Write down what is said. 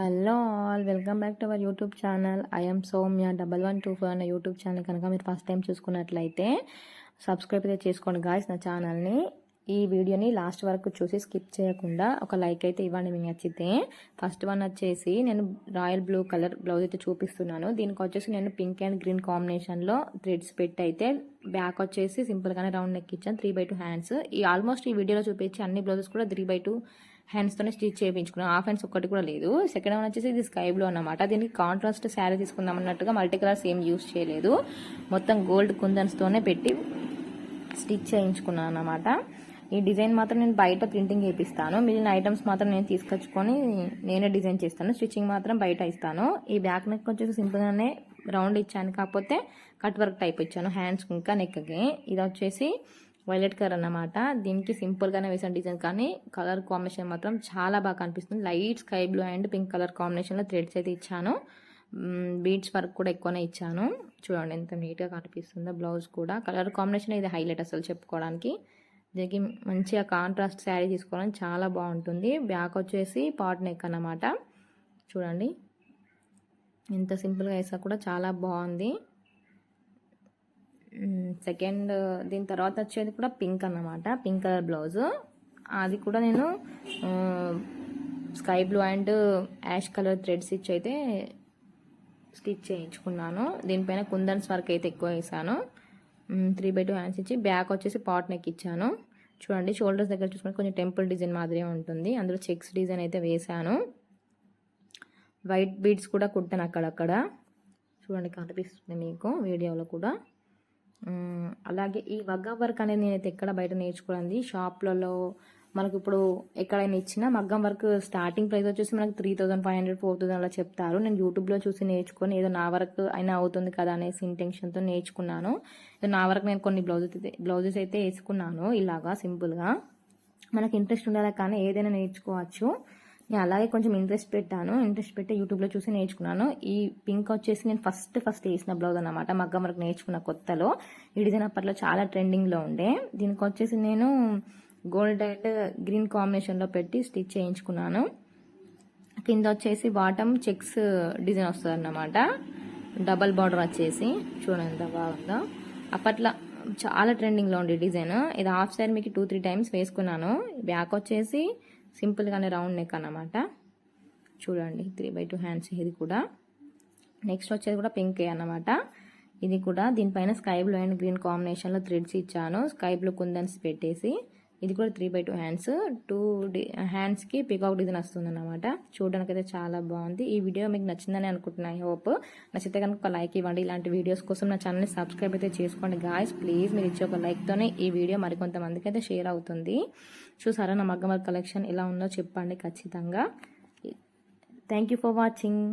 Hello all welcome back to our YouTube channel. I'm Soumya double one two four అనే YouTube channel కనుక మీరు first time చూసుకున్నట్లయితే subscribe అయితే చేసుకోండి guys నా ఛానల్ని. ఈ వీడియోని లాస్ట్ వరకు చూసి స్కిప్ చేయకుండా ఒక లైక్ అయితే ఇవ్వండి మీకు నచ్చితే ఫస్ట్ వన్ వచ్చేసి నేను రాయల్ బ్లూ కలర్ బ్లౌజ్ అయితే చూపిస్తున్నాను. దీనికి వచ్చేసి నేను పింక్ అండ్ గ్రీన్ కాంబినేషన్లో థ్రెడ్స్ పెట్టి అయితే బ్యాక్ వచ్చేసి సింపుల్గానే రౌండ్ నెక్ ఇచ్చాను త్రీ బై టూ హ్యాండ్స్ ఈ ఆల్మోస్ట్ ఈ వీడియోలో చూపించి అన్ని బ్లౌజెస్ కూడా త్రీ బై టూ హ్యాండ్స్తోనే స్టిచ్ చేయించుకున్నాను హాఫ్ హ్యాండ్స్ ఒక్కటి కూడా లేదు. సెకండ్ వన్ వచ్చేసి ఇది స్కై బ్లూ అనమాట దీనికి కాంట్రాస్ట్ శారీ తీసుకుందాం అన్నట్టుగా మల్టీ కలర్స్ ఏం యూస్ చేయలేదు. మొత్తం గోల్డ్ కుందన్స్తోనే పెట్టి స్టిచ్ చేయించుకున్నాను అనమాట ఈ డిజైన్ మాత్రం నేను బయట ప్రింటింగ్ చేపిస్తాను. మిగిలిన ఐటమ్స్ మాత్రం నేను తీసుకొచ్చుకొని నేనే డిజైన్ చేస్తాను. స్టిచ్చింగ్ మాత్రం బయట ఇస్తాను. ఈ బ్యాక్ నెక్ వచ్చేసి సింపుల్గానే రౌండ్ ఇచ్చాను. కాకపోతే కట్ వర్క్ టైప్ ఇచ్చాను. హ్యాండ్స్ ఇంకా నెక్కి ఇది వచ్చేసి వైలెట్ కలర్ అన్నమాట. దీనికి సింపుల్గానే వేసిన డిజైన్ కానీ కలర్ కాంబినేషన్ మాత్రం చాలా బాగా కనిపిస్తుంది. Light sky blue and pink colour కాంబినేషన్లో థ్రెడ్స్ అయితే ఇచ్చాను. బీడ్స్ వర్క్ కూడా ఎక్కువనే ఇచ్చాను. చూడండి ఎంత నీట్గా కనిపిస్తుందో బ్లౌజ్ కూడా. కలర్ కాంబినేషన్ ఇది హైలైట్ అసలు చెప్పుకోవడానికి. దీనికి మంచిగా కాంట్రాస్ట్ శారీ తీసుకోవడానికి చాలా బాగుంటుంది. బ్యాక్ వచ్చేసి పాట్ నెక్ అన్నమాట. చూడండి. ఎంత సింపుల్గా వేసా కూడా చాలా బాగుంది. సెకండ్ దీని తర్వాత వచ్చేది కూడా పింక్ అన్నమాట. Pink colour blouse. అది కూడా నేను sky blue and ash colour threads ఇచ్చి అయితే స్టిచ్ చేయించుకున్నాను. దీనిపైన కుందన్స్ వర్క్ అయితే ఎక్కువ వేసాను త్రీ బై టూ హ్యాండ్స్ ఇచ్చి బ్యాక్ వచ్చేసి పాట్ నెక్ ఇచ్చాను. చూడండి షోల్డర్స్ దగ్గర చూసుకుంటే కొంచెం టెంపుల్ డిజైన్ మాదిరే ఉంటుంది. అందులో చెక్స్ డిజైన్ అయితే వేసాను వైట్ బీడ్స్ కూడా కుట్టాను అక్కడక్కడ. చూడండి కనిపిస్తుంది మీకు వీడియోలో కూడా. అలాగే ఈ మగ్గం వర్క్ అనేది నేనైతే ఎక్కడ బయట నేర్చుకోవాలి షాప్లలో మనకి ఇప్పుడు ఎక్కడైనా ఇచ్చినా మగ్గం వర్క్ స్టార్టింగ్ ప్రైస్ వచ్చేసి మనకు three thousand five hundred four thousand అలా చెప్తారు. నేను యూట్యూబ్లో చూసి నేర్చుకొని ఏదో నా వర్క్ అయినా అవుతుంది కదా అనేసి ఇంటెన్షన్తో నేర్చుకున్నాను. నా వరకు నేను కొన్ని బ్లౌజెస్ బ్లౌజెస్ అయితే వేసుకున్నాను ఇలాగా సింపుల్గా. మనకి ఇంట్రెస్ట్ ఉండాలి కానీ ఏదైనా నేర్చుకోవచ్చు. అలాగే కొంచెం ఇంట్రెస్ట్ పెట్టాను. ఇంట్రెస్ట్ పెట్టి యూట్యూబ్లో చూసి నేర్చుకున్నాను. ఈ పింక్ వచ్చేసి నేను ఫస్ట్ ఫస్ట్ వేసిన బ్లౌజ్ అనమాట మగ్గం వరకు నేర్చుకున్న కొత్తలో. ఈ డిజైన్ అప్పట్లో చాలా ట్రెండింగ్లో ఉండే. దీనికి వచ్చేసి నేను గోల్డ్ అండ్ గ్రీన్ కాంబినేషన్లో పెట్టి స్టిచ్ చేయించుకున్నాను. కింద వచ్చేసి బాటమ్ చెక్స్ డిజైన్ వస్తుంది అన్నమాట. డబల్ బార్డర్ వచ్చేసి. చూడండి ఎంత బాగుందో. అప్పట్లో చాలా ట్రెండింగ్లో ఉండే డిజైన్ ఇది హాఫ్ సైడ్ మీకు టూ త్రీ టైమ్స్ వేసుకున్నాను. బ్యాక్ వచ్చేసి సింపుల్గానే రౌండ్ నెక్ అన్నమాట. చూడండి త్రీ బై టూ హ్యాండ్స్ ఇది కూడా. నెక్స్ట్ వచ్చేది కూడా పింకే అన్నమాట. ఇది కూడా దీనిపైన స్కై బ్లూ అండ్ గ్రీన్ కాంబినేషన్లో థ్రెడ్స్ ఇచ్చాను. స్కై బ్లూ కుందన్స్ పెట్టేసి ఇది కూడా three by two hands two హ్యాండ్స్కి పికాక్ డిజైన్ వస్తుంది అనమాట చూడడానికైతే చాలా బాగుంది. ఈ వీడియో మీకు నచ్చిందని అనుకుంటున్నాను ఐ హోప్ నచ్చితే కనుక ఒక లైక్ ఇవ్వండి. ఇలాంటి వీడియోస్ కోసం నా ఛానల్ని సబ్స్క్రైబ్ అయితే చేసుకోండి గాయస్ ప్లీజ్ మీరు ఇచ్చే ఒక లైక్తోనే ఈ వీడియో మరికొంతమందికి అయితే షేర్ అవుతుంది. చూసారా నా మగ్గమర్ కలెక్షన్ ఎలా ఉందో చెప్పండి ఖచ్చితంగా. Thank for watching